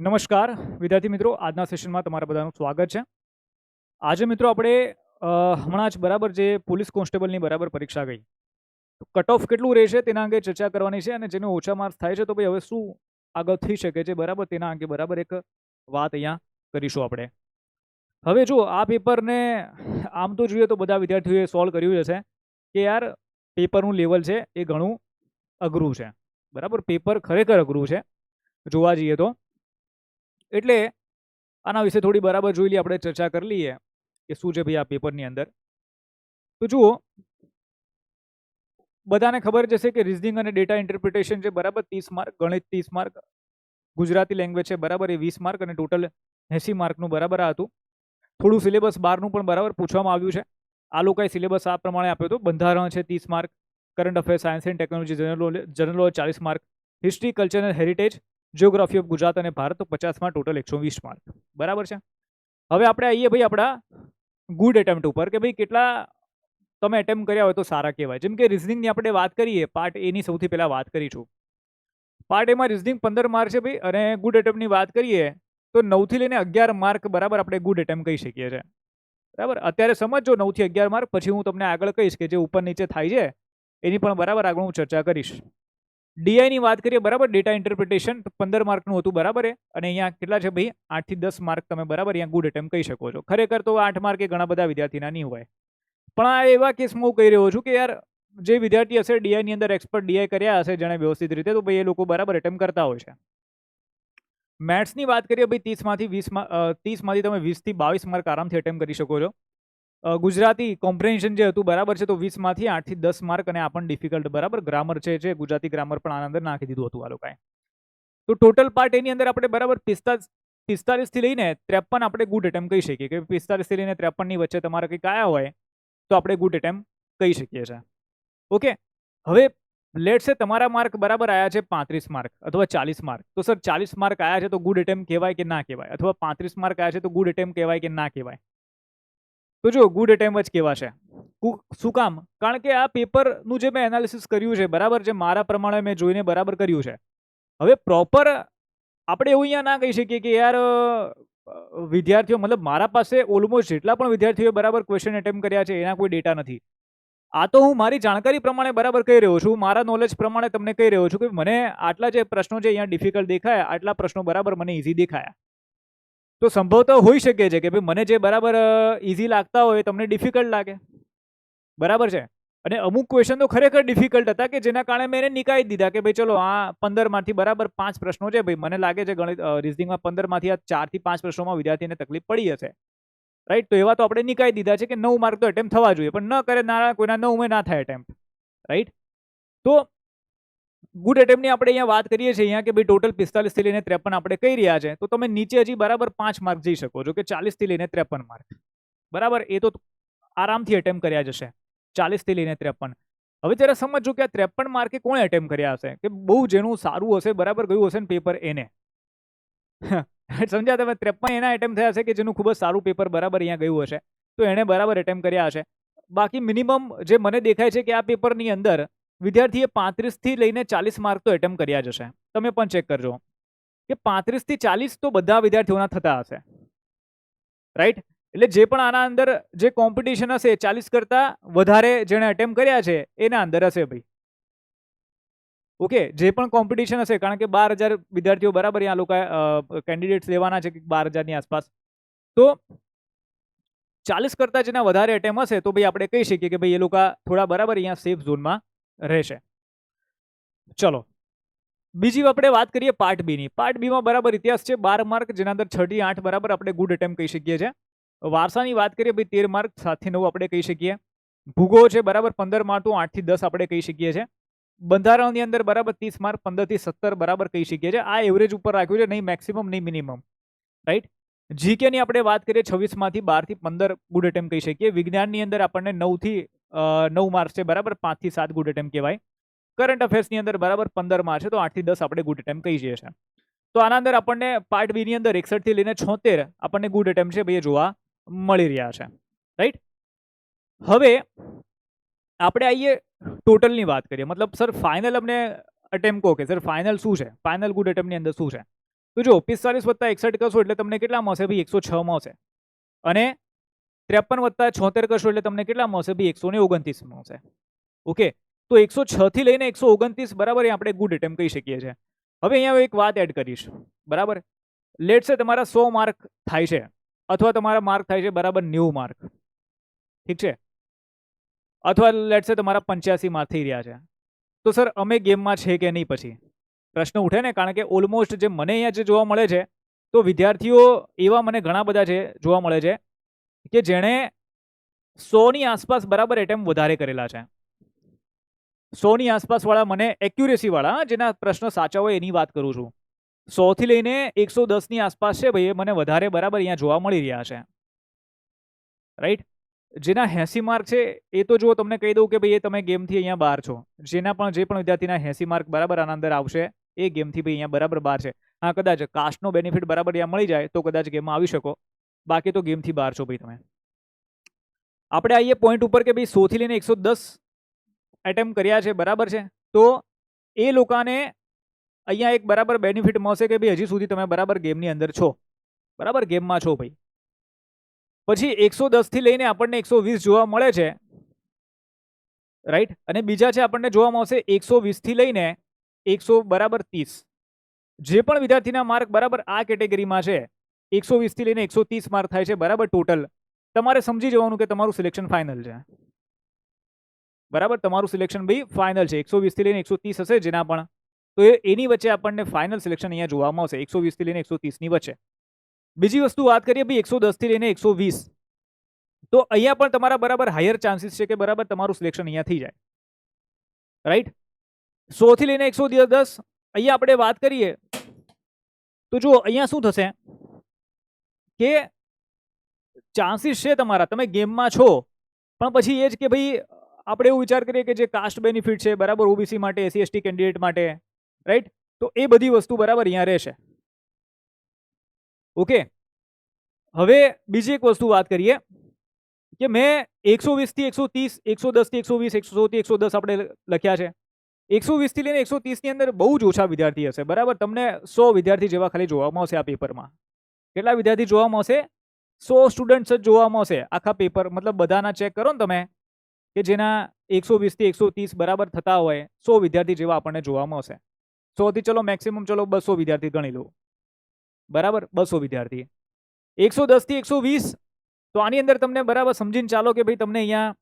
નમસ્કાર, વિદ્યાર્થી મિત્રો. આજના સેશનમાં તમારા બધાનું સ્વાગત છે. આજે મિત્રો આપણે હમણાં જ બરાબર જે પોલીસ કોન્સ્ટેબલની બરાબર પરીક્ષા ગઈ. કટ ઓફ કેટલું રહેશે તેના અંગે ચર્ચા કરવાની છે અને જેને ઓછા માર્ક્સ થાય છે તો ભાઈ હવે શું આગળ થઈ શકે છે બરાબર તેના અંગે બરાબર એક વાત અહીંયા કરીશું આપણે. હવે જો આ પેપરને, આમ તો જોઈએ તો બધા વિદ્યાર્થીઓએ સોલ્વ કર્યું હશે કે યાર પેપરનું લેવલ છે એ ઘણું અઘરું છે. બરાબર, પેપર ખરેખર અઘરું છે. જોવા જઈએ તો એટલે આના વિશે થોડી બરાબર જોઈ લઈએ, આપણે ચર્ચા કરી લઈએ કે શું છે ભાઈ આ પેપરની અંદર. તો જુઓ, બધાને ખબર જશે કે રિઝનિંગ અને ડેટા ઇન્ટરપ્રિટેશન છે બરાબર ત્રીસ માર્ક ગણિત ત્રીસ માર્ક ગુજરાતી લેંગ્વેજ છે બરાબર એ વીસ માર્ક અને ટોટલ એંસી માર્કનું બરાબર હતું. થોડું સિલેબસ બારનું પણ બરાબર પૂછવામાં આવ્યું છે. આ લોકોએ સિલેબસ આ પ્રમાણે આપ્યો હતો. બંધારણ છે ત્રીસ mark current affair science and technology general general ચાલીસ mark history culture and heritage geography of Gujarat અને ભારત તો પચાસમાં ટોટલ એકસો વીસ માર્ક બરાબર છે? હવે આપણે આવીએ ભાઈ આપણા ગુડ એટેમ્પ્ટ ઉપર કે ભાઈ કેટલા તમે એટેમ્પ કર્યા હોય તો સારા કહેવાય. જેમ કે રિઝનિંગની આપણે વાત કરીએ પાર્ટ એની સૌથી પહેલાં વાત કરીશું. પાર્ટ એમાં રિઝનિંગ પંદર માર્ક છે ભાઈ અને ગુડ એટેમ્પની વાત કરીએ તો નવથી લઈને અગિયાર માર્ક બરાબર આપણે ગુડ એટેમ્પ કહી શકીએ છીએ. બરાબર? અત્યારે સમજો નવથી અગિયાર માર્ક પછી હું તમને આગળ કહીશ કે જે ઉપર નીચે થાય છે, એની પણ બરાબર આગળ હું ચર્ચા કરીશ. ડીઆઈની વાત કરીએ, બરાબર? ડેટા ઇન્ટરપ્રિટેશન પંદર માર્કનું હતું, બરાબર એ? અને અહીંયા કેટલા છે ભાઈ? આઠથી દસ માર્ક તમે બરાબર અહીંયા ગુડ એટેમ્પ કહી શકો છો. ખરેખર તો આઠ માર્કે ઘણા બધા વિદ્યાર્થીના નહીં હોય. પણ આ એવા કેસમાં હું કહી રહ્યો છું કે યાર, જે વિદ્યાર્થી હશે ડીઆઈની અંદર એક્સપર્ટ ડીઆઈ કર્યા હશે, જેણે વ્યવસ્થિત રીતે, તો ભાઈ એ લોકો બરાબર એટેમ્પ કરતા હોય છે. મેથ્સની વાત કરીએ, ભાઈ ત્રીસમાંથી વીસમાં ત્રીસમાંથી તમે વીસથી બાવીસ માર્ક આરામથી એટેમ્પ કરી શકો છો. ગુજરાતી કોમ્પ્રિહેન્શન જે હતું, બરાબર છે, તો વીસમાંથી આઠથી દસ માર્ક અને આ પણ ડિફિકલ્ટ બરાબર? ગ્રામર છે, જે ગુજરાતી ગ્રામર પણ આના અંદર નાખી દીધું હતું આ લોકોએ. તો ટોટલ પાર્ટ એની અંદર આપણે, બરાબર, પિસ્તાલીસ, પિસ્તાલીસથી લઈને ત્રેપન આપણે ગુડ એટેમ્પ કહી શકીએ. કે પિસ્તાલીસથી લઈને ત્રેપનની વચ્ચે તમારે કંઈક આવ્યા હોય, તો આપણે ગુડ એટેમ્પ કહી શકીએ છીએ. ઓકે હવે લેટ છે તમારા માર્ક બરાબર આયા છે પાંત્રીસ માર્ક અથવા ચાલીસ માર્ક તો સર ચાલીસ માર્ક આવ્યા છે તો ગુડ એટેમ્પ કહેવાય કે ના કહેવાય? અથવા પાંત્રીસ માર્ક આવ્યા છે તો ગુડ એટેમ્પ કહેવાય કે ના કહેવાય? તો જો ગુડ એટેમ્પ જ કહેવાશે. કુ- શું કામ? કારણ કે આ પેપરનું જે મેં એનાલિસિસ કર્યું છે, બરાબર જે મારા પ્રમાણે મેં જોઈને બરાબર કર્યું છે. હવે પ્રોપર આપણે એવું અહીંયા ના કહી શકીએ કે યાર વિદ્યાર્થીઓ, મતલબ મારા પાસે ઓલમોસ્ટ જેટલા પણ વિદ્યાર્થીઓએ બરાબર ક્વેશ્ચન એટેમ્પ કર્યા છે, એના કોઈ ડેટા નથી. આ તો હું મારી જાણકારી પ્રમાણે બરાબર કહી રહ્યો છું, મારા નોલેજ પ્રમાણે તમને કહી રહ્યો છું કે મને આટલા જે પ્રશ્નો છે, અહીંયા ડિફિકલ્ટ દેખાયા, આટલા પ્રશ્નો બરાબર મને ઇઝી દેખાયા. તો સંભવતઃ હોઈ શકે છે કે ભાઈ મને જે બરાબર ઇઝી લાગતા હોય તમને ડિફિકલ્ટ લાગે. બરાબર છે? અને અમુક ક્વેશ્ચન તો ખરેખર ડિફિકલ્ટ હતા કે જેના કારણે મેં એને નિકાળી દીધા કે ભાઈ ચલો આ પંદરમાંથી બરાબર પાંચ પ્રશ્નો છે, ભાઈ મને લાગે છે ગણિત રિઝનિંગમાં પંદરમાંથી આ ચારથી પાંચ પ્રશ્નોમાં વિદ્યાર્થીને તકલીફ પડી હશે. રાઈટ તો એવા તો આપણે નિકાળી દીધા છે કે નવ માર્ક તો એટેમ્પ થવા જોઈએ, પણ ન કરે ના, કોઈના નવમાં ના થાય એટેમ્પ રાઈટ તો ગુડ એટેમ્પની આપણે અહીંયા વાત કરીએ છીએ અહીંયા કે ભાઈ ટોટલ પિસ્તાલીસથી લઈને ત્રેપન આપણે કહી રહ્યા છે. તો તમે નીચે હજી બરાબર પાંચ માર્ક જઈ શકો છો કે ચાલીસથી લઈને ત્રેપન માર્ક બરાબર? એ તો આરામથી એટેમ્પ કર્યા જશે. ચાલીસથી લઈને ત્રેપન. હવે જરા સમજો કે આ ત્રેપન માર્કે કોણે એટેમ્પ કર્યા હશે? કે બહુ જેનું સારું હશે, બરાબર ગયું હશે ને પેપર એને? સમજ્યા તમે? ત્રેપન એના એટેમ્પ થયા હશે કે જેનું ખૂબ જ સારું પેપર બરાબર અહીંયા ગયું હશે. તો એણે બરાબર એટેમ્પ કર્યા હશે. બાકી મિનિમમ જે મને દેખાય છે કે આ પેપરની અંદર વિદ્યાર્થીએ પાંત્રીસથી લઈને ચાલીસ માર્ક તો એટેમ્પ કર્યા જ હશે. તમે પણ ચેક કરજો. કે પાંત્રીસથી ચાલીસ તો બધા વિદ્યાર્થીઓના થતા હશે. રાઈટ એટલે જે પણ આના અંદર જે કોમ્પિટિશન હશે ચાલીસ કરતાં વધારે જેણે એટેમ્પ કર્યા છે, એના અંદર હશે ભાઈ. ઓકે જે પણ કોમ્પિટિશન હશે, કારણ કે બાર હજાર વિદ્યાર્થીઓ બરાબર અહીંયા લોકો કેન્ડિડેટ્સ લેવાના છે કે બાર હજારની આસપાસ. તો ચાલીસ કરતાં જેના વધારે એટેમ્પ હશે, તો ભાઈ આપણે કહી શકીએ કે ભાઈ એ લોકો થોડા બરાબર અહીંયા સેફ ઝોનમાં રહેશે. ચલો. બીજી આપણે વાત કરીએ પાર્ટ બીની પાર્ટ બીમાં બરાબર ઇતિહાસ છે બાર માર્ક જેના અંદર છઠી આઠ બરાબર આપણે ગુડ એટેમ્પ કહી શકીએ છીએ. વારસાની વાત કરીએ ભાઈ તેર માર્ક સાતથી નવ આપણે કહી શકીએ. ભૂગોળ છે બરાબર પંદર તો આઠથી દસ આપણે કહી શકીએ છીએ. બંધારણની અંદર બરાબર ત્રીસ માર્ક પંદરથી સત્તર બરાબર કહી શકીએ છીએ. આ એવરેજ ઉપર રાખ્યું છે, નહીં મેક્સિમમ નહીં મિનિમમ રાઈટ જીકેની આપણે વાત કરીએ છવ્વીસમાંથી બારથી પંદર ગુડ એટેમ્પ કહી શકીએ. વિજ્ઞાનની અંદર આપણને નવથી નવ માર્ક્સ છે, બરાબર? પાંચથી સાત ગુડ એટેમ્પ કહેવાય. કરંટ અફેર્સની અંદર બરાબર પંદર માર્ક છે, તો આઠથી દસ આપણે ગુડ એટેમ્પ કહી જઈએ છીએ. તો આના અંદર આપણને પાર્ટ બીની અંદર એકસઠથી લઈને છોતેર આપણને ગુડ એટેમ્પ છે ભાઈ જોવા મળી રહ્યા છે. રાઈટ? હવે આપણે આવીએ ટોટલની વાત કરીએ. મતલબ, સર, ફાઇનલ અમને અટેમ્પ કહો કે સર, ફાઇનલ શું છે? ફાઇનલ ગુડ એટેમ્પની અંદર શું છે? તો જો, પિસ્તાલીસ વત્તા એકસઠ કરશો એટલે તમને કેટલા મળશે? ભાઈ, એકસો છ મળશે. અને ત્રેપન વત્તા છોતેર કરશો એટલે તમને કેટલા મળશે? ભાઈ એકસો ને ઓગણત્રીસ મળશે. ઓકે? તો એકસો છથી લઈને એકસો ઓગણત્રીસ બરાબર એ આપણે ગુડ એટેમ્પ કહી શકીએ છીએ. હવે અહીંયા એક વાત એડ કરીશ. બરાબર? લેટ છે તમારા સો માર્ક થાય છે અથવા તમારા માર્ક થાય છે બરાબર નેવું માર્ક ઠીક છે? અથવા લેટ છે તમારા પંચ્યાસી માર્ક થઈ રહ્યા છે. તો સર અમે ગેમમાં છે કે નહીં પછી? પ્રશ્ન ઉઠે ને? કારણ કે ઓલમોસ્ટ જે મને અહીંયા જે જોવા મળે છે, તો વિદ્યાર્થીઓ એવા મને ઘણા બધા છે જોવા મળે છે કે જેણે સોની આસપાસ બરાબર એટેમ્પ વધારે કરેલા છે. સોની આસપાસવાળા મને એક્યુરેસીવાળા જેના પ્રશ્ન સાચા હોય એની વાત કરું છું. સોથી લઈને એકસો દસની આસપાસ છે ભાઈ, એ મને વધારે બરાબર અહીંયા જોવા મળી રહ્યા છે. રાઈટ જેના એંસી માર્ક છે, એ તો જો તમને કહી દઉં કે ભાઈ, એ તમે ગેમથી અહીંયા બહાર છો. જેના પણ, જે પણ વિદ્યાર્થીના એંસી માર્ક બરાબર આના અંદર આવશે, એ ગેમથી ભાઈ અહીંયા બરાબર બહાર છે. હા, કદાચ કાસ્ટનો બેનિફિટ બરાબર અહીંયા મળી જાય, તો કદાચ ગેમમાં આવી શકો. બાકી તો ગેમથી બહાર છો ભાઈ તમે. આપણે આવીએ પોઈન્ટ ઉપર કે ભાઈ સોથી લઈને એકસો દસ એટેમ્પ કર્યા છે, બરાબર છે? તો એ લોકોને અહીંયા એક બરાબર બેનિફિટ મળશે કે ભાઈ હજી સુધી તમે બરાબર ગેમની અંદર છો. બરાબર ગેમમાં છો ભાઈ. પછી એકસો દસથી લઈને આપણને એકસો વીસ જોવા મળે છે. રાઈટ અને બીજા છે આપણને જોવા મળશે એકસો વીસથી લઈને એકસો બરાબર ત્રીસ. જે પણ વિદ્યાર્થીના માર્ક બરાબર આ કેટેગરીમાં છે એકસો વીસથી લઈને એકસો ત્રીસ માર્ક થાય છે, બરાબર ટોટલ તમારે સમજી જવાનું કે તમારું સિલેક્શન ફાઇનલ છે. બરાબર? તમારું સિલેક્શન ભાઈ ફાઇનલ છે. એકસો વીસથી લઈને એકસો ત્રીસ હશે જેના પણ. તો એની વચ્ચે આપણને ફાઇનલ સિલેક્શન અહીંયા જોવા મળશે. એકસો વીસથી લઈને એકસો ત્રીસની વચ્ચે. બીજી વસ્તુ વાત કરીએ ભાઈ એકસો દસથી લઈને એકસો વીસ. તો અહીંયા પણ તમારા બરાબર હાયર ચાન્સીસ છે કે બરાબર તમારું સિલેક્શન અહીંયા થઈ જાય. રાઈટ સોથી લઈને એકસો દસ. અહીંયા આપણે વાત કરીએ. તો જુઓ, અહીંયા શું થશે? કે ચાન્સીસ છે તમારા, તમે ગેમમાં છો. પણ પછી એ જ કે ભાઈ, આપણે એવું વિચાર કરીએ કે જે કાસ્ટ બેનિફિટ છે, બરાબર ઓબીસી માટે એસસી એસટી કેન્ડિડેટ માટે રાઈટ તો એ બધી વસ્તુ બરાબર અહીંયા રહેશે. ઓકે? હવે બીજી એક વસ્તુ વાત કરીએ કે મેં એકસો વીસથી એકસો ત્રીસ, એકસો દસથી એકસો વીસ, એકસો થી એકસો દસ આપણે લખ્યા છે. એકસો વીસથી લઈને એકસો ત્રીસની અંદર બહુ જ ઓછા વિદ્યાર્થી હશે, બરાબર? તમને સો વિદ્યાર્થી જેવા ખાલી જોવા મળશે આ પેપરમાં કેટલા વિદ્યાર્થી જોવા મળશે? સો સ્ટુડન્ટ્સ જ જોવા મળશે. આખા પેપર મતલબ બધાના ચેક કરો ને તમે, કે જેના એકસો વીસથી એકસો ત્રીસ બરાબર થતા હોય, સો વિદ્યાર્થી જેવા આપણને જોવા મળશે. સોથી ચલો મેક્સિમમ ચલો બસો વિદ્યાર્થી ગણી લો. બરાબર? બસો વિદ્યાર્થી. એકસો દસથી એકસો વીસ? તો આની અંદર તમને બરાબર સમજીને ચાલો કે ભાઈ તમને અહીંયા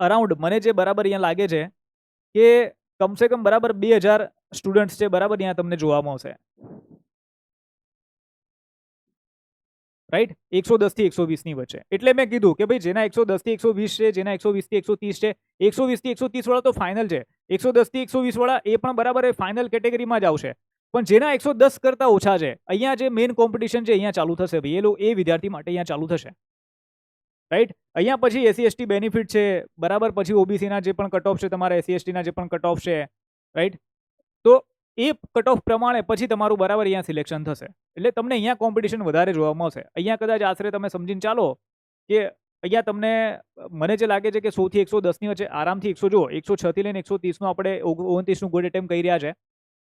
અરાઉન્ડ મને જે બરાબર અહીંયા લાગે છે, કે કમસે કમ બરાબર બે હજાર સ્ટુડન્ટ્સ છે બરાબર અહીંયા તમને જોવા મળશે. રાઈટ એકસો દસથી એકસો વીસની વચ્ચે. એટલે મેં કીધું કે ભાઈ જેના એકસો દસથી એકસો વીસ છે, જેના એકસો વીસથી એકસો ત્રીસ છે, એકસો વીસથી એકસો ત્રીસ વાળા તો ફાઇનલ છે. એકસો દસથી એકસો વીસવાળા એ પણ બરાબર એ ફાઇનલ કેટેગરીમાં જ આવશે. પણ જેના એકસો દસ કરતાં ઓછા છે, અહીંયા જે મેઇન કોમ્પિટિશન છે અહીંયા ચાલુ થશે ભાઈ. એ લોકો એ વિદ્યાર્થી માટે અહીંયા ચાલુ થશે. રાઈટ અહીંયા પછી એસસી એસટી બેનિફિટ છે, બરાબર. પછી ઓબીસીના જે પણ કટ ઓફ છે, તમારા એસસી એસટીના જે પણ કટ ઓફ છે. રાઈટ તો એ કટ ઓફ પ્રમાણે પછી તમારું બરાબર અહીંયા સિલેક્શન થશે. એટલે તમને અહીંયા કોમ્પિટિશન વધારે જોવા મળશે. અહીંયા કદાચ આશરે તમે સમજીને ચાલો કે અહીંયા તમને, મને જે લાગે છે કે સોથી એકસો દસની વચ્ચે આરામથી એકસો જો એકસો છથી લઈને એકસો ત્રીસનું આપણે ઓગણત્રીસનું ગુડ એટેમ્પ કરી રહ્યા છે.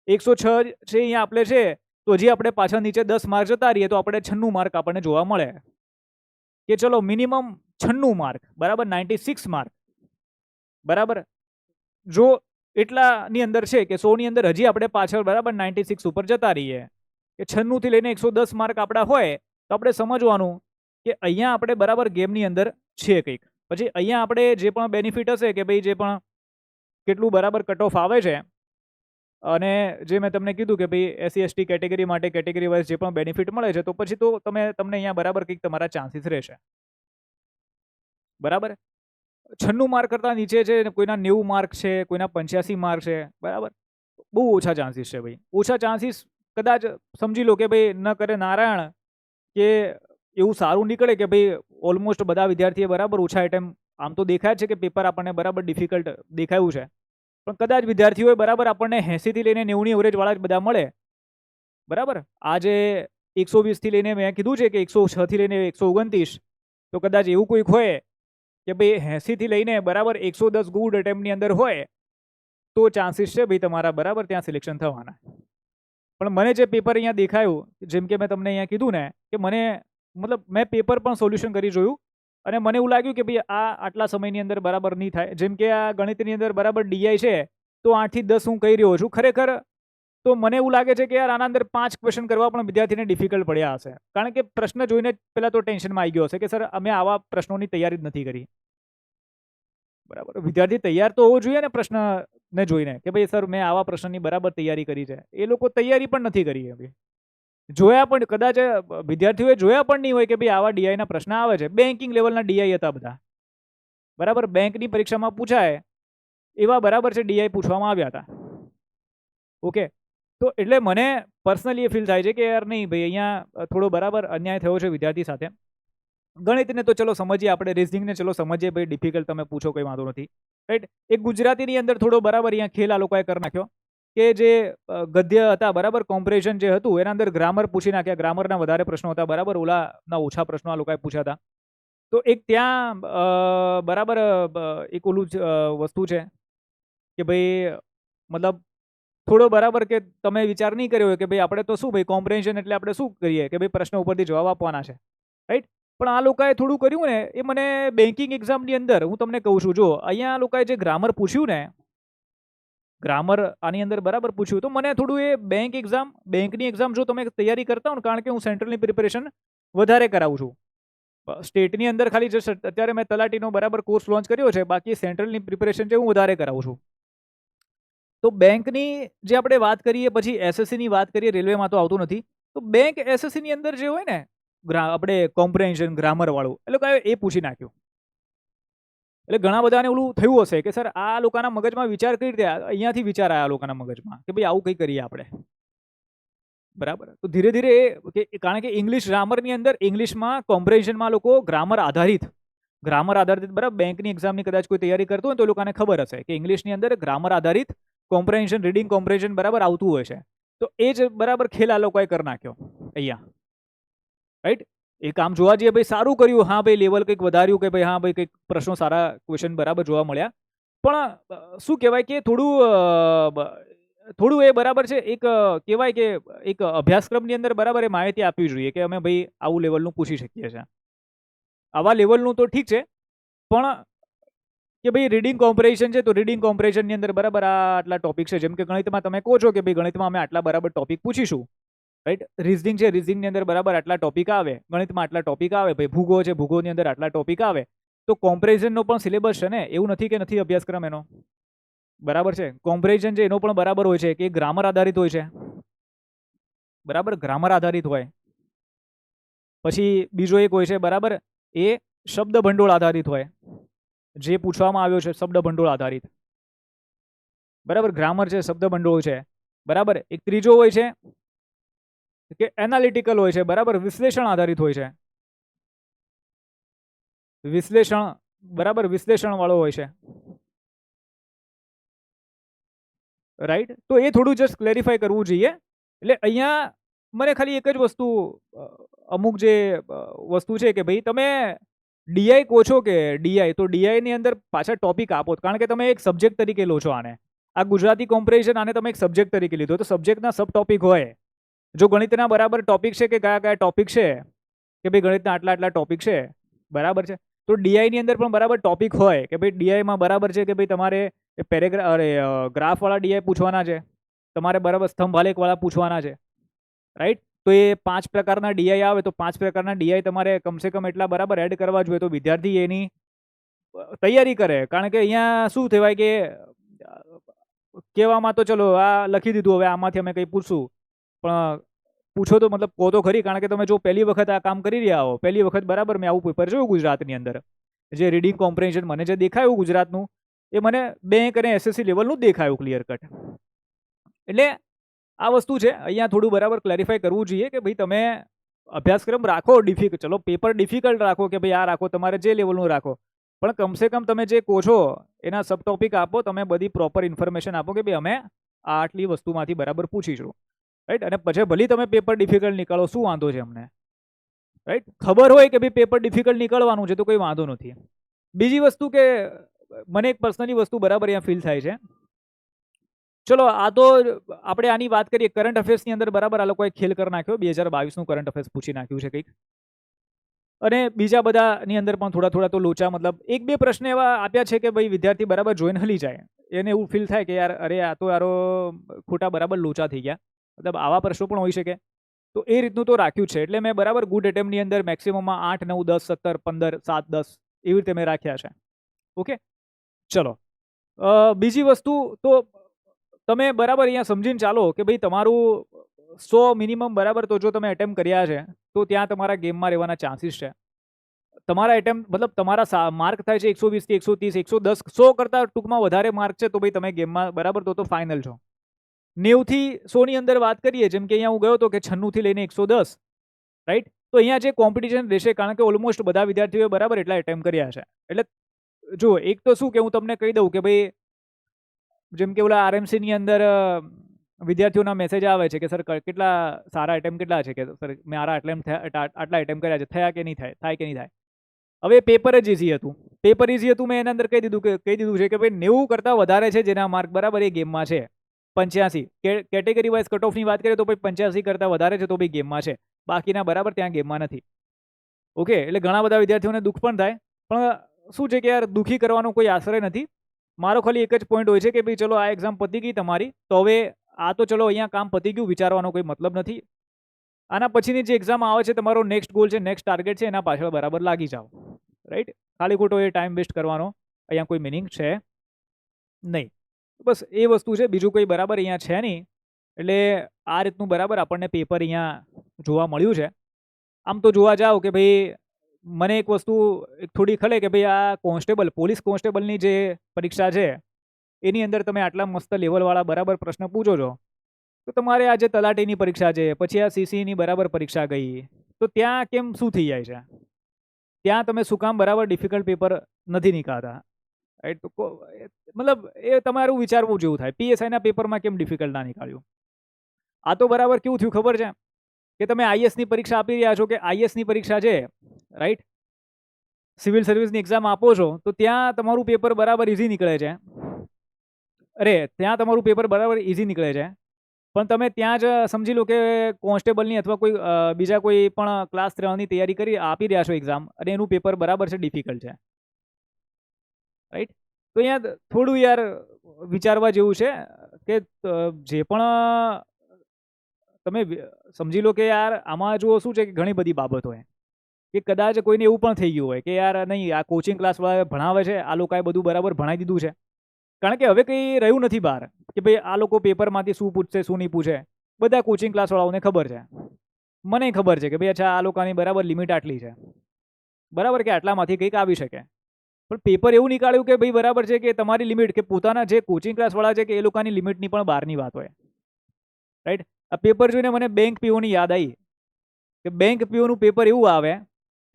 એકસો છ છે અહીંયા આપણે છે, તો હજી આપણે પાછળ નીચે દસ માર્ક જતા રહીએ તો આપણે છન્નું માર્ક આપણને જોવા મળે. કે ચલો મિનિમમ છન્નું માર્ક બરાબર નાઇન્ટી સિક્સ માર્ક બરાબર? જો એટલાની અંદર છે કે સોની અંદર હજી આપણે પાછળ બરાબર નાઇન્ટી સિક્સ ઉપર જતા રહીએ. કે છન્નુંથી લઈને એકસો દસ માર્ક આપણા હોય, તો આપણે સમજવાનું કે અહીંયા આપણે બરાબર ગેમની અંદર છે કંઈક. પછી અહીંયા આપણે જે પણ બેનિફિટ હશે કે ભાઈ જે પણ કેટલું બરાબર કટ ઓફ આવે છે, અને જે મેં તમને કીધું કે ભાઈ એસસી એસટી કેટેગરી માટે કેટેગરી વાઇઝ જે પણ બેનિફિટ મળે છે, તો પછી તો તમે, તમને અહીંયા બરાબર કંઈક તમારા ચાન્સીસ રહેશે. બરાબર? છન્નું માર્ક કરતાં નીચે છે કોઈના નેવું માર્ક છે, કોઈના પંચ્યાસી માર્ક છે, બરાબર? બહુ ઓછા ચાન્સીસ છે ભાઈ. ઓછા ચાન્સીસ કદાચ સમજી લો કે ભાઈ ન કરે નારાયણ કે એવું સારું નીકળે કે ભાઈ ઓલમોસ્ટ બધા વિદ્યાર્થીએ બરાબર ઓછા આઈટમ આમ તો દેખાય છે કે પેપર આપણને બરાબર ડિફિકલ્ટ દેખાયું છે. પણ કદાચ વિદ્યાર્થીઓએ બરાબર આપણને એંસીથી લઈને નેવુંની એવરેજવાળા જ બધા મળે. બરાબર? આજે એકસો વીસથી લઈને મેં કીધું છે કે એકસો છથી લઈને એકસો ઓગણત્રીસ. તો કદાચ એવું કોઈક હોય કે ભાઈ એંસીથી લઈને બરાબર એકસો દસ ગુડ એટેમ્પની અંદર હોય, તો ચાન્સીસ છે ભાઈ તમારા બરાબર ત્યાં સિલેક્શન થવાના. પણ મને જે પેપર અહીંયા દેખાયું, જેમ કે મેં તમને અહીંયા કીધું ને, કે મને મતલબ મેં પેપર પણ સોલ્યુશન કરી જોયું, અને મને એવું લાગ્યું કે ભાઈ આ આટલા સમયની અંદર બરાબર નહીં થાય. જેમ કે આ ગણિતની અંદર બરાબર ડીઆઈ છે, તો આઠથી દસ હું કહી રહ્યો છું. ખરેખર તો મને એવું લાગે છે કે યાર આના અંદર પાંચ ક્વેશ્ચન કરવા પણ વિદ્યાર્થીને ડિફિકલ્ટ પડ્યા હશે. કારણ કે પ્રશ્ન જોઈને પહેલાં તો ટેન્શનમાં આવી ગયો હશે કે સર, અમે આવા પ્રશ્નોની તૈયારી જ નથી કરી. બરાબર. વિદ્યાર્થી તૈયાર તો હોવો જોઈએ ને પ્રશ્નને જોઈને કે ભાઈ સર, મેં આવા પ્રશ્નની બરાબર તૈયારી કરી છે. એ લોકો તૈયારી પણ નથી કરી હવે જોયા પણ કદાચ વિદ્યાર્થીઓએ જોયા પણ નહીં હોય કે ભાઈ આવા ડીઆઈના પ્રશ્ન આવે છે. બેન્કિંગ લેવલના ડીઆઈ હતા બધા. બરાબર? બેંકની પરીક્ષામાં પૂછાય એવા બરાબર છે ડીઆઈ પૂછવામાં આવ્યા હતા. ઓકે તો એટલે મને પર્સનલી એ ફીલ થાય છે કે યાર નહીં ભાઈ, અહીંયા થોડો બરાબર અન્યાય થયો છે વિદ્યાર્થી સાથે. ગણિતને તો ચલો સમજીએ આપણે રીઝનિંગને ચલો સમજીએ ભાઈ ડિફિકલ્ટ તમે પૂછો કંઈ વાંધો નથી. રાઈટ એક ગુજરાતીની અંદર થોડો બરાબર અહીંયા ખેલ આ લોકોએ કરી નાખ્યો. કે જે ગદ્ય હતા, બરાબર કોમ્પ્રેશન જે હતું, એના અંદર ગ્રામર પૂછી નાખ્યા. ગ્રામરના વધારે પ્રશ્નો હતા, બરાબર ઓલાના ઓછા પ્રશ્નો આ લોકોએ પૂછ્યા હતા. તો એક ત્યાં બરાબર એક ઓલું વસ્તુ છે કે ભાઈ, મતલબ થોડો બરાબર કે તમે વિચાર નહીં કર્યો હોય કે ભાઈ આપણે તો શું ભાઈ કોમ્પ્રેન્શન એટલે આપણે શું કરીએ કે ભાઈ પ્રશ્ન ઉપરથી જવાબ આપવાના છે રાઈટ પણ આ લોકોએ થોડું કર્યું ને એ મને બેન્કિંગ એક્ઝામની અંદર હું તમને કહું છું, જો અહીંયા આ લોકોએ જે ગ્રામર પૂછ્યું ને ગ્રામર આની અંદર બરાબર પૂછ્યું, તો મને થોડું એ બેંક એક્ઝામ બેંકની એક્ઝામ જો તમે તૈયારી કરતા હો કારણ કે હું સેન્ટ્રલની પ્રિપેરેશન વધારે કરાવું છું. સ્ટેટની અંદર ખાલી જે અત્યારે મેં તલાટીનો બરાબર કોર્સ લોન્ચ કર્યો છે, બાકી સેન્ટ્રલની પ્રિપેરેશન છે હું વધારે કરાવું છું. તો બેંકની જે આપણે વાત કરીએ, પછી એસએસસીની વાત કરીએ, રેલવેમાં તો આવતું નથી. તો બેંક એસએસસીની અંદર જે હોય ને આપણે કોમ્પ્રેન્શન ગ્રામરવાળું એ લોકોએ એ પૂછી નાખ્યું. એટલે ઘણા બધાને ઓલું થયું હશે કે, સર, આ લોકોના મગજમાં વિચાર કઈ રીતે અહીંયાથી વિચાર આવ્યા લોકોના મગજમાં, કે ભાઈ આવું કંઈ કરીએ આપણે? બરાબર. તો ધીરે ધીરે કે, કારણ કે ઇંગ્લિશ ગ્રામરની અંદર ઇંગ્લિશમાં કોમ્પ્રેન્શનમાં લોકો ગ્રામર આધારિત ગ્રામર આધારિત, બરાબર, બેંકની એક્ઝામની કદાચ કોઈ તૈયારી કરતું હોય તો લોકોને ખબર હશે કે ઇંગ્લિશની અંદર ગ્રામર આધારિત કોમ્પ્રેન્શન રીડિંગ કોમ્પ્રેન્શન બરાબર આવતું હોય છે. તો એ જ બરાબર ખેલ આ લોકોએ કરી નાખ્યો અહીંયા. રાઈટ એ કામ જોવા જઈએ ભાઈ, સારું કર્યું. હા ભાઈ લેવલ કંઈક વધાર્યું કે ભાઈ, હા ભાઈ, કંઈક પ્રશ્નો સારા ક્વેશ્ચન બરાબર જોવા મળ્યા. પણ શું કહેવાય કે થોડું થોડું એ બરાબર છે, એક કહેવાય કે એક અભ્યાસક્રમની અંદર બરાબર એ માહિતી આપવી જોઈએ કે અમે ભાઈ આવું લેવલનું પૂછી શકીએ છીએ. આવા લેવલનું તો ઠીક છે, પણ કે ભાઈ રીડિંગ કોમ્પરેશન છે, તો રીડિંગ કોમ્પરેશનની અંદર બરાબર આ આટલા ટોપિક છે. જેમ કે ગણિતમાં તમે કહો છો કે ભાઈ ગણિતમાં અમે આટલા બરાબર ટોપિક પૂછીશું રાઈટ રિઝનિંગ છે રિઝનિંગની અંદર બરાબર આટલા ટોપિક આવે, ગણિતમાં આટલા ટોપિક આવે, ભાઈ ભૂગો છે, ભૂગોની અંદર આટલા ટોપિક આવે. તો કોમ્પરેઝનનો પણ સિલેબસ છે ને, એવું નથી કે નથી અભ્યાસક્રમ એનો. બરાબર છે? કોમ્પરેઝન છે, એનો પણ બરાબર હોય છે, કે ગ્રામર આધારિત હોય છે. બરાબર? ગ્રામર આધારિત હોય. પછી બીજો એક હોય છે, બરાબર? એ શબ્દ ભંડોળ આધારિત હોય. જે પૂછવામાં આવ્યો છે શબ્દ ભંડોળ આધારિત. બરાબર? ગ્રામર છે શબ્દ ભંડોળ છે. બરાબર? એક ત્રીજો હોય છે કે એનાલિટિકલ હોય છે. બરાબર? વિશ્લેષણ આધારિત હોય છે. વિશ્લેષણ, બરાબર? વિશ્લેષણ વાળો હોય છે. રાઈટ તો એ થોડું જસ્ટ ક્લેરિફાય કરવું જોઈએ. એટલે અહીંયા મને ખાલી એક જ વસ્તુ અમુક જે વસ્તુ છે કે ભાઈ તમે ડીઆઈ કહો છો કે ડીઆઈ તો ડીઆઈની અંદર પાછા ટોપિક આપો. કારણ કે તમે એક સબ્જેક્ટ તરીકે લો છો આને. આ ગુજરાતી કોમ્પરેશન આને તમે એક સબ્જેક્ટ તરીકે લીધો. તો સબ્જેક્ટના સબ ટોપિક હોય. જો ગણિતના બરાબર ટોપિક છે કે કયા કયા ટોપિક છે? કે ભાઈ ગણિતના આટલા આટલા ટોપિક છે? બરાબર છે? તો ડીઆઈની અંદર પણ બરાબર ટોપિક હોય કે ભાઈ ડીઆઈમાં બરાબર છે કે ભાઈ તમારે પેરેગ્રાફ અરે ગ્રાફવાળા ડીઆઈ પૂછવાના છે? તમારે બરાબર સ્તંભાલેખવાળા પૂછવાના છે? રાઈટ તો એ પાંચ પ્રકારના ડીઆઈ આવે તો પાંચ પ્રકારના ડીઆઈ તમારે કમસે કમ એટલા બરાબર એડ કરવા જોઈએ તો વિદ્યાર્થી એની તૈયારી કરે. કારણ કે અહીંયા શું કહેવાય કે કહેવામાં તો ચલો આ લખી દીધું, હવે આમાંથી અમે કંઈ પૂછશું. પણ પૂછો તો મતલબ કહો તો ખરી, કારણ કે તમે જો પહેલી વખત આ કામ કરી રહ્યા હો, પહેલી વખત બરાબર મેં આવું પેપર જોયું ગુજરાતની અંદર. જે રીડિંગ કોમ્પ્રેન્શન મને જે દેખાયું ગુજરાતનું, એ મને બેંક અને એસએસસી લેવલનું જ દેખાયું ક્લિયર કટ એટલે આ વસ્તુ છે. અહીંયા થોડું બરાબર ક્લેરિફાય કરવું જોઈએ કે ભાઈ તમે અભ્યાસક્રમ રાખો ડિફિક ચલો પેપર ડિફિકલ્ટ રાખો કે ભાઈ આ રાખો, તમારે જે લેવલનું રાખો. પણ કમસે કમ તમે જે કહો છો, એના સબ ટોપિક આપો, તમે બધી પ્રોપર ઇન્ફોર્મેશન આપો કે ભાઈ અમે આ આટલી વસ્તુમાંથી બરાબર પૂછીશું. રાઈટ અને પછી ભલે તમે પેપર ડિફિકલ્ટ નીકળો, શું વાંધો છે અમને? રાઈટ ખબર હોય કે ભાઈ પેપર ડિફિકલ્ટ નીકળવાનું છે તો કોઈ વાંધો નથી. બીજી વસ્તુ કે, મને એક પર્સનલી વસ્તુ બરાબર અહીંયા ફીલ થાય છે. ચલો, આ તો આપણે આની વાત કરીએ. કરંટ અફેર્સની અંદર બરાબર આ લોકોએ ખેલ કરી નાખ્યો. બે હજાર બાવીસનું કરંટ અફેર્સ પૂછી નાખ્યું છે કંઈક. અને બીજા બધાની અંદર પણ થોડા થોડા તો લોચા, મતલબ એક બે પ્રશ્ન એવા આપ્યા છે કે ભાઈ વિદ્યાર્થી બરાબર જોઈને હલી જાય. એને એવું ફીલ થાય કે યાર, અરે આ તો યારો ખોટા બરાબર લોચા થઈ ગયા. મતલબ આવા પ્રશ્નો પણ હોઈ શકે. તો એ રીતનું તો રાખ્યું છે. એટલે મેં બરાબર ગુડ એટેમ્પની અંદર મેક્સિમમમાં આઠ, નવ, દસ, સત્તર, પંદર, સાત, દસ એવી રીતે મેં રાખ્યા છે. ઓકે ચલો. બીજી વસ્તુ તો તમે બરાબર અહીંયા સમજીને ચાલો કે ભાઈ તમારું સો મિનિમમ બરાબર તો જો તમે એટેમ્પ કર્યા છે, તો ત્યાં તમારા ગેમમાં રહેવાના ચાન્સીસ છે. તમારા એટેમ્પ મતલબ તમારા માર્ક થાય છે એકસો વીસથી એકસો ત્રીસ, એકસો દસ, સો કરતાં ટૂંકમાં વધારે માર્ક છે તો ભાઈ તમે ગેમમાં બરાબર તો તો ફાઇનલ છો. નેવથી સોની અંદર વાત કરીએ, જેમ કે અહીંયા હું ગયો હતો કે છન્નુંથી લઈને એકસો દસ રાઈટ તો અહીંયા જે કોમ્પિટિશન રહેશે, કારણ કે ઓલમોસ્ટ બધા વિદ્યાર્થીઓએ બરાબર એટલા એટેમ્પ કર્યા છે. એટલે જો એક તો શું કે હું તમને કહી દઉં કે ભાઈ જેમ કે ઓલા આરએમસીની અંદર વિદ્યાર્થીઓના મેસેજ આવે છે કે સર કેટલા સારા એટેમ્પ કેટલા છે? કે સર મારા આટલા થયા આટલા એટેમ્પ કર્યા છે. થયા કે નહીં થાય? થાય કે નહીં થાય? હવે પેપર જ ઇઝી હતું. પેપર ઇઝી હતું મેં એના અંદર કહી દીધું કે, કહી દીધું છે કે, ભાઈ, નેવું કરતાં વધારે છે જેના માર્ક બરાબર એ ગેમમાં છે. પંચ્યાસી. કેટેગરી વાઇઝ કટ ઓફની વાત કરીએ તો ભાઈ પંચ્યાસી કરતાં વધારે છે તો ભાઈ ગેમમાં છે. બાકીના બરાબર ત્યાં ગેમમાં નથી. ઓકે એટલે ઘણા બધા વિદ્યાર્થીઓને દુઃખ પણ થાય. પણ શું છે કે યાર, દુઃખી કરવાનો કોઈ આશ્રય નથી. મારો ખાલી એક જ પોઈન્ટ હોય છે કે ભાઈ ચલો આ એક્ઝામ પતી ગઈ તમારી, તો હવે આ તો ચલો અહીંયા કામ પતી ગયું, વિચારવાનો કોઈ મતલબ નથી. આના પછીની જે એક્ઝામ આવે છે તમારો નેક્સ્ટ ગોલ છે નેક્સ્ટ ટાર્ગેટ છે, એના પાછળ બરાબર લાગી જાઓ. રાઈટ ખાલી ખોટો એ ટાઈમ વેસ્ટ કરવાનો, અહીંયા કોઈ મિનિંગ છે નહીં. બસ એ વસ્તુ છે, બીજું કોઈ બરાબર અહીંયા છે નહીં. એટલે આ રીતનું બરાબર આપણને પેપર અહીંયા જોવા મળ્યું છે. આમ તો જોવા જાઓ કે ભાઈ મને એક વસ્તુ થોડી ખલે કે ભાઈ આ કોન્સ્ટેબલ, પોલીસ કોન્સ્ટેબલની જે પરીક્ષા છે, એની અંદર તમે આટલા મસ્ત લેવલવાળા બરાબર પ્રશ્ન પૂછો છો, તો તમારે આ જે તલાટીની પરીક્ષા છે, પછી આ સીસીની બરાબર પરીક્ષા ગઈ, તો ત્યાં કેમ શું થઈ જાય છે? ત્યાં તમે શું કામ બરાબર ડિફિકલ્ટ પેપર નથી નીકાળતા. મતલબ એ તમારું વિચારવું જેવું થાય. પીએસઆઈના પેપરમાં કેમ ડિફિકલ્ટ ના નીકાળ્યું? આ તો બરાબર કેવું થયું ખબર છે? કે તમે આઈએસની પરીક્ષા આપી રહ્યા છો કે આઈએસની પરીક્ષા છે રાઈટ સિવિલ સર્વિસની એક્ઝામ આપો છો, તો ત્યાં તમારું પેપર બરાબર ઇઝી નીકળે છે. અરે, ત્યાં તમારું પેપર બરાબર ઇઝી નીકળે છે. પણ તમે ત્યાં જ સમજી લો કે કોન્સ્ટેબલની અથવા કોઈ બીજા કોઈ પણ ક્લાસ ત્રણની તૈયારી કરી, આપી રહ્યા છો એક્ઝામ અને એનું પેપર બરાબર છે ડિફિકલ્ટ છે. રાઈટ તો અહીંયા થોડું યાર વિચારવા જેવું છે કે જે પણ તમે સમજી લો કે યાર, આમાં જુઓ શું છે કે ઘણી બધી બાબતો હોય કે કદાચ કોઈને એવું પણ થઈ ગયું હોય કે યાર, નહીં, આ કોચિંગ ક્લાસવાળા ભણાવે છે, આ લોકોએ બધું બરાબર ભણાવી દીધું છે. કારણ કે હવે કંઈ રહ્યું નથી બહાર કે ભાઈ આ લોકો પેપરમાંથી શું પૂછશે, શું નહીં પૂછે. બધા કોચિંગ ક્લાસવાળાઓને ખબર છે. મને ખબર છે કે ભાઈ, અચ્છા, આ લોકોની બરાબર લિમિટ આટલી છે. બરાબર કે આટલામાંથી કંઈક આવી શકે. પણ પેપર એવું નીકાળ્યું કે ભાઈ બરાબર છે કે તમારી લિમિટ કે પોતાના જે કોચિંગ ક્લાસવાળા છે કે એ લોકોની લિમિટની પણ બહારની વાત હોય. રાઈટ આ પેપર જોઈને મને બેંક પીઓની યાદ આવી કે બેંક પીઓનું પેપર એવું આવે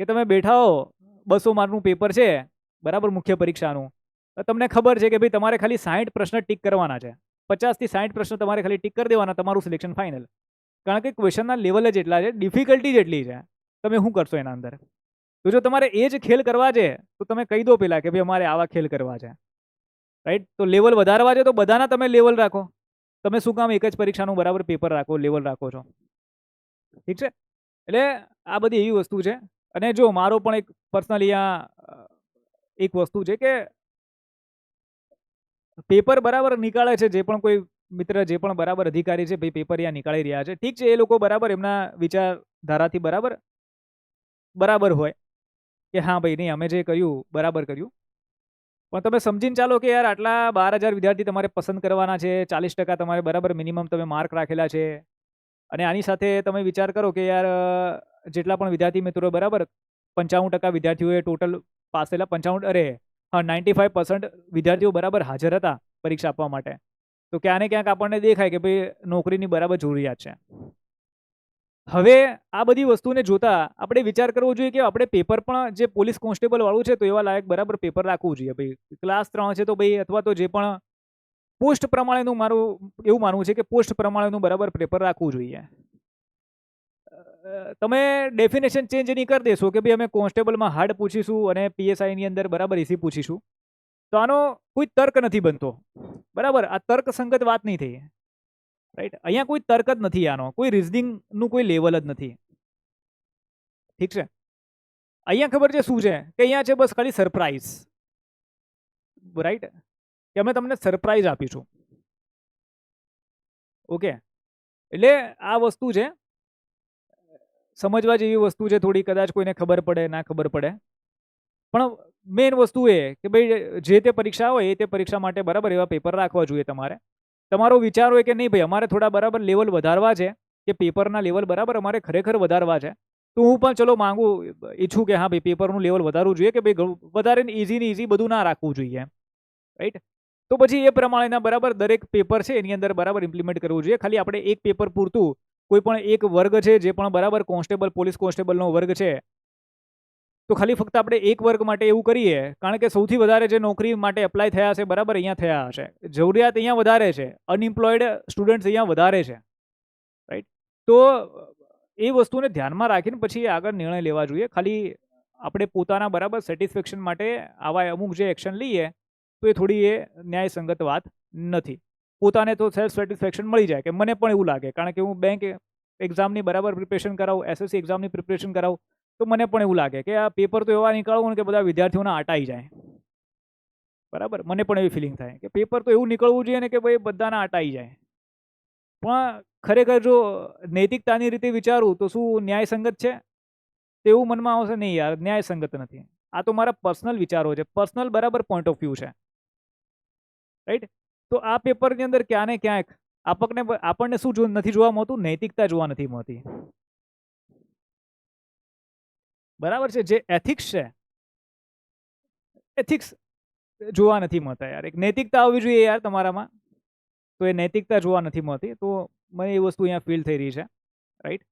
કે તમે બેઠા હો બસો માર્કનું પેપર છે, બરાબર મુખ્ય પરીક્ષાનું. તો તમને ખબર છે કે ભાઈ તમારે ખાલી સાઠ પ્રશ્ન ટીક કરવાના છે. પચાસથી સાઠ પ્રશ્ન તમારે ખાલી ટીક કરી દેવાના, તમારું સિલેક્શન ફાઇનલ કારણ કે ક્વેશ્ચનના લેવલ જ એટલા છે ડિફિકલ્ટી જ એટલી છે. તમે શું કરશો એના અંદર? તો જો તમારે એ જ ખેલ કરવા છે, તો તમે કહી દો પેલા કે ભાઈ અમારે આવા ખેલ કરવા છે. રાઈટ તો લેવલ વધારવા છે તો બધાના તમે લેવલ રાખો. તમે શું કામ એક જ પરીક્ષાનું બરાબર પેપર રાખો લેવલ રાખો છો? ઠીક છે? એટલે આ બધી એવી વસ્તુ છે. અને જો મારો પણ એક પર્સનલી આ એક વસ્તુ છે કે પેપર બરાબર નીકાળે છે જે પણ કોઈ મિત્ર, જે પણ બરાબર અધિકારી છે, ભાઈ પેપર યા નીકાળી રહ્યા છે. ઠીક છે, એ લોકો બરાબર એમના વિચારધારાથી બરાબર બરાબર હોય કે હા ભાઈ નહીં, અમે જે કર્યું બરાબર કર્યું. પણ તમે સમજીને ચાલો કે યાર આટલા બાર હજાર વિદ્યાર્થી તમારે પસંદ કરવાના છે, ચાલીસ ટકા તમારે બરાબર મિનિમમ તમે માર્ક રાખેલા છે. અને આની સાથે તમે વિચાર કરો કે યાર જેટલા પણ વિદ્યાર્થી મિત્રો બરાબર પંચાવન ટકા વિદ્યાર્થીઓએ ટોટલ પાસ થયેલા પંચાવન અરે, હા નાઇન્ટી ફાઇવ પર્સન્ટ વિદ્યાર્થીઓ બરાબર હાજર હતા પરીક્ષા આપવા માટે. તો ક્યાં ને ક્યાંક આપણને દેખાય કે ભાઈ નોકરીની બરાબર જરૂરિયાત છે. હવે આ બધી વસ્તુને જોતા આપણે વિચાર કરવો જોઈએ કે આપણે પેપર પણ જે પોલીસ કોન્સ્ટેબલ વાળું છે તો એવા લાયક બરાબર પેપર રાખવું જોઈએ. ભાઈ ક્લાસ ત્રણ છે તો ભાઈ અથવા તો જે પણ પોસ્ટ પ્રમાણેનું મારું, એવું માનવું છે કે પોસ્ટ પ્રમાણેનું બરાબર પેપર રાખવું જોઈએ. તમે ડેફિનેશન ચેન્જ નહીં કરી દેશો કે ભાઈ અમે કોન્સ્ટેબલમાં હાર્ડ પૂછીશું અને પીએસઆઈની અંદર બરાબર એસી પૂછીશું. તો આનો કોઈ તર્ક નથી બનતો. બરાબર? આ તર્કસંગત વાત નહીં થઈ. રાઈટ અહીંયા કોઈ તર્ક જ નથી આનો. કોઈ રિઝનિંગનું કોઈ લેવલ જ નથી. ઠીક છે? અહીંયા ખબર છે શું છે? કે અહીંયા છે બસ ખાલી સરપ્રાઈઝ રાઈટ કે અમે તમને સરપ્રાઈઝ આપીશું. ઓકે એટલે આ વસ્તુ છે. સમજવા જેવી વસ્તુ છે થોડી, કદાચ કોઈને ખબર પડે, ના ખબર પડે. પણ મેઇન વસ્તુ એ કે ભાઈ જે તે પરીક્ષા હોય એ તે પરીક્ષા માટે બરાબર એવા પેપર રાખવા જોઈએ તમારે. તમારો વિચાર હોય કે નહીં, ભાઈ, અમારે થોડા બરાબર લેવલ વધારવા છે, કે પેપરના લેવલ બરાબર અમારે ખરેખર વધારવા છે, તો હું પણ ચલો માંગુ, ઈચ્છું કે હા, ભાઈ પેપરનું લેવલ વધારવું જોઈએ કે ભાઈ વધારે ઇઝી ને ઇઝી બધું ના રાખવું જોઈએ રાઈટ તો પછી એ પ્રમાણેના બરાબર દરેક પેપર છે, એની અંદર બરાબર ઇમ્પ્લિમેન્ટ કરવું જોઈએ. ખાલી આપણે એક પેપર પૂરતું, કોઈ પણ એક વર્ગ છે, જે પણ બરાબર કોન્સ્ટેબલ પોલીસ કોન્સ્ટેબલનો વર્ગ છે તો ખાલી ફક્ત આપણે એક વર્ગ માટે એવું કરીએ, કારણ કે સૌથી વધારે જે નોકરી માટે એપ્લાય થયા છે, બરાબર અહીંયા થયા હશે જરૂરિયાત અહીંયા વધારે છે અનએમ્પ્લોયડ સ્ટુડન્ટ્સ અહીંયા વધારે છે. રાઈટ તો એ વસ્તુને ધ્યાનમાં રાખીને પછી આગળ નિર્ણય લેવા જોઈએ. ખાલી આપણે પોતાના બરાબર સેટિસ્ફેક્શન માટે આવા અમુક જે એક્શન લઈએ, તો એ થોડી એ ન્યાયસંગત વાત નથી. પોતાને તો સેલ્ફ સેટિસ્ફેક્શન મળી જાય, કે મને પણ એવું લાગે. કારણ કે હું બેંક એક્ઝામની બરાબર પ્રિપરેશન કરાવું એસએસસી એક્ઝામની પ્રિપેરેશન કરાવું તો મને પણ એવું લાગે કે આ પેપર તો એવા નીકળવું ને કે બધા વિદ્યાર્થીઓને આટાઈ જાય. બરાબર? મને પણ એવી ફિલિંગ થાય કે પેપર તો એવું નીકળવું જોઈએ ને કે ભાઈ બધાના આટાઈ જાય. પણ ખરેખર જો નૈતિકતાની રીતે વિચારું તો શું ન્યાયસંગત છે? તેવું મનમાં આવશે નહીં યાર, ન્યાયસંગત નથી. આ તો મારા પર્સનલ વિચારો છે. પર્સનલ બરાબર પોઈન્ટ ઓફ વ્યૂ છે. રાઈટ તો આ પેપરની અંદર ક્યાં ને ક્યાંક આપકને આપણને શું નથી જોવા મળતું? નૈતિકતા જોવા નથી મળતી. બરાબર છે? જે એથિક્સ છે. એથિક્સ જોવા નથી મળતા યાર. એક નૈતિકતા આવવી જોઈએ યાર તમારામાં. તો એ નૈતિકતા જોવા નથી મળતી. તો મને એ વસ્તુ અહીંયા ફીલ થઈ રહી છે. રાઈટ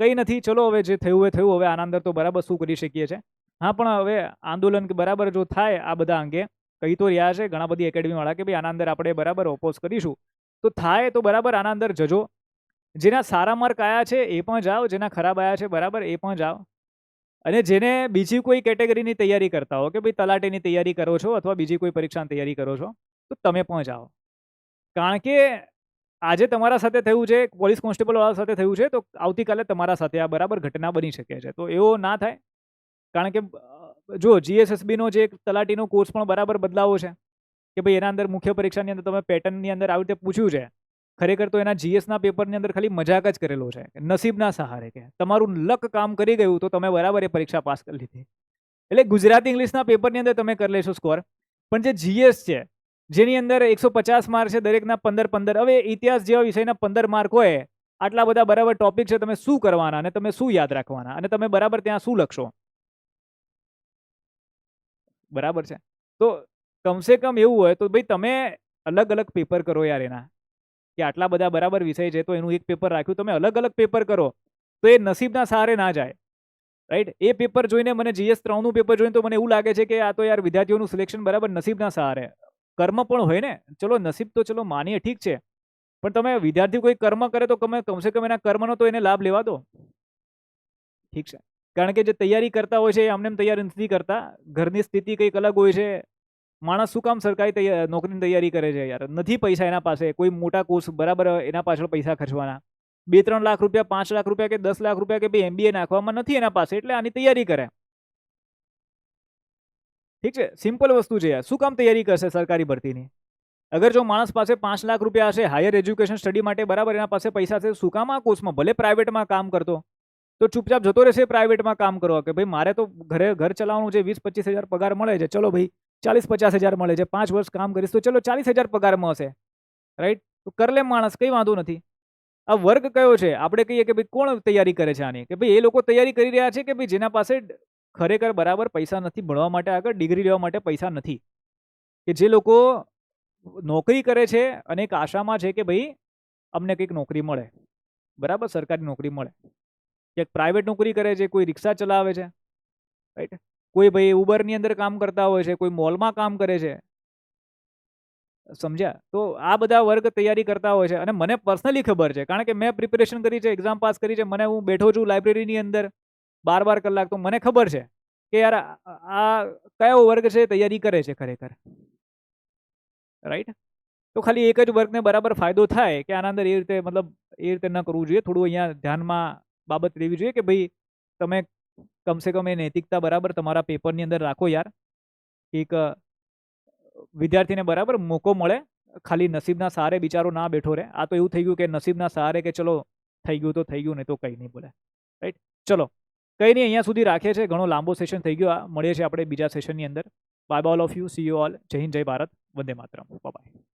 કંઈ નથી. ચલો હવે જે થયું એ થયું. હવે આના અંદર તો બરાબર શું કરી શકીએ છીએ હા, પણ હવે આંદોલન બરાબર જો થાય આ બધા અંગે, કહી તો રહ્યા છે ઘણા બધી એકેડમીવાળા કે ભાઈ આના અંદર આપણે બરાબર ઓપોઝ કરીશું. તો થાય તો બરાબર આના અંદર જજો. જેના સારા માર્ક આયા છે એ પણ જાઓ. જેના ખરાબ આવ્યા છે બરાબર એ પણ જાઓ. અને જેને બીજી કોઈ કેટેગરીની તૈયારી કરતા હો કે ભાઈ તલાટીની તૈયારી કરો છો અથવા બીજી કોઈ પરીક્ષાની તૈયારી કરો છો, તો તમે પણ જાઓ. કારણ કે આજે તમારા સાથે થયું છે, પોલીસ કોન્સ્ટેબલવાળા સાથે થયું છે, તો આવતીકાલે તમારા સાથે આ બરાબર ઘટના બની શકે છે. તો એવો ના થાય. કારણ કે જો જીએસએસબીનો જે તલાટીનો કોર્સ પણ બરાબર બદલાવો છે. કે ભાઈ એના અંદર મુખ્ય પરીક્ષાની અંદર તમે પેટર્નની અંદર આવી રીતે પૂછ્યું છે ખરેખર તો એના જીએસના પેપરની અંદર ખાલી મજાક જ કરેલો છે. નસીબના સહારે કે તમારું લક કામ કરી ગયું તો તમે બરાબર એ પરીક્ષા પાસ કરી લીધી. એટલે ગુજરાતી ઇંગ્લિશના પેપરની અંદર તમે કરી લેશો સ્કોર પણ જે જીએસ છે, જેની અંદર એકસો પચાસ માર્ક છે દરેકના પંદર પંદર, હવે ઇતિહાસ જેવા વિષયના પંદર માર્ક હોય, આટલા બધા બરાબર ટોપિક છે, તમે શું કરવાના અને તમે શું યાદ રાખવાના અને તમે બરાબર ત્યાં શું લખશો? બરાબર છે. તો કમસે કમ એવું હોય તો ભાઈ તમે અલગ અલગ પેપર કરો યાર એના. કે આટલા બધા બરાબર વિષય છે, તો એનું એક પેપર રાખ્યું. તમે અલગ અલગ પેપર કરો, તો એ નસીબના સહારે ના જાય. રાઈટ એ પેપર જોઈને મને જીએસ ત્રણનું પેપર જોઈને તો મને એવું લાગે છે કે આ તો યાર વિદ્યાર્થીઓનું સિલેક્શન બરાબર નસીબના સહારે કર્મ પણ હોય ને. ચલો, નસીબ તો ચલો માનીએ ઠીક છે. પણ તમે વિદ્યાર્થી કોઈ કર્મ કરે તો તમે કમસે કમ એના કર્મનો તો એને લાભ લેવા દો. ઠીક છે. કારણ કે જે તૈયારી કરતા હોય છે, એ અમને તૈયાર નથી કરતા. ઘરની સ્થિતિ કંઈક અલગ હોય છે માણસ શું કામ સરકારી નોકરીની તૈયારી કરે છે યાર? નથી પૈસા એના પાસે. કોઈ મોટા કોર્સ બરાબર એના પાછળ પૈસા ખર્ચવાના. બે ત્રણ લાખ રૂપિયા, પાંચ લાખ રૂપિયા કે દસ લાખ રૂપિયા કે ભાઈ એમબીએ નાખવામાં નથી એના પાસે, એટલે આની તૈયારી કરે. ઠીક છે? સિમ્પલ વસ્તુ છે યાર. શું કામ તૈયારી કરશે સરકારી ભરતીની? અગર જો માણસ પાસે પાંચ લાખ રૂપિયા હશે, હાયર એજ્યુકેશન સ્ટડી માટે બરાબર એના પાસે પૈસા છે, શું કામ આ કોર્સમાં? ભલે પ્રાઇવેટમાં કામ કરતો. તો ચૂપચાપ જતો રહેશે પ્રાઇવેટમાં કામ કરવા કે ભાઈ મારે તો ઘરે ઘર ચલાવવાનું છે, વીસ પચીસ હજાર પગાર મળે છે. ચલો ભાઈ ચાલીસ પચાસ હજાર મળે છે. પાંચ વર્ષ કામ કરીશ તો ચલો ચાલીસ હજાર પગાર મળશે રાઈટ તો કર લે માણસ, કંઈ વાંધો નથી. આ વર્ગ કયો છે? આપણે કહીએ કે ભાઈ કોણ તૈયારી કરે છે આની? કે ભાઈ એ લોકો તૈયારી કરી રહ્યા છે કે ભાઈ જેના પાસે ખરેખર બરાબર પૈસા નથી ભણવા માટે આગળ, ડિગ્રી લેવા માટે પૈસા નથી. કે જે લોકો નોકરી કરે છે અને એક આશામાં છે કે ભાઈ અમને કંઈક નોકરી મળે. બરાબર? સરકારી નોકરી મળે. ક્યાંક પ્રાઇવેટ નોકરી કરે છે, કોઈ રિક્ષા ચલાવે છે. રાઈટ કોઈ ભાઈ ઉબરની અંદર કામ કરતા હોય છે, કોઈ મોલમાં કામ કરે છે. સમજ્યા? તો આ બધા વર્ગ તૈયારી કરતા હોય છે. અને મને પર્સનલી ખબર છે, કારણ કે મેં પ્રિપેરેશન કરી છે એક્ઝામ પાસ કરી છે, મને હું બેઠો છું લાઇબ્રેરીની અંદર બાર બાર કલાક, તો મને ખબર છે કે યાર આ કયો વર્ગ છે, તૈયારી કરે છે ખરેખર. રાઈટ તો ખાલી એક જ વર્ગને બરાબર ફાયદો થાય કે આના અંદર એ રીતે, મતલબ એ રીતે ન કરવું જોઈએ. થોડું અહીંયા ધ્યાનમાં બાબત લેવી જોઈએ કે ભાઈ તમે કમસે કમ એ નૈતિકતા બરાબર તમારા પેપરની અંદર રાખો યાર. એક વિદ્યાર્થીને બરાબર મોકો મળે, ખાલી નસીબના સહારે બિચારો ના બેઠો રહે. આ તો એવું થઈ ગયું કે નસીબના સહારે કે ચલો થઈ ગયું તો થઈ ગયું ને તો કંઈ નહીં બોલે. રાઈટ ચલો, કંઈ નહીં, અહીંયા સુધી રાખીએ છીએ. ઘણો લાંબો સેશન થઈ ગયો. આ મળીએ છીએ આપણે બીજા સેશનની અંદર. Bye all of you see you all Jai Hind, Jai Bharat. Vande Mataram. By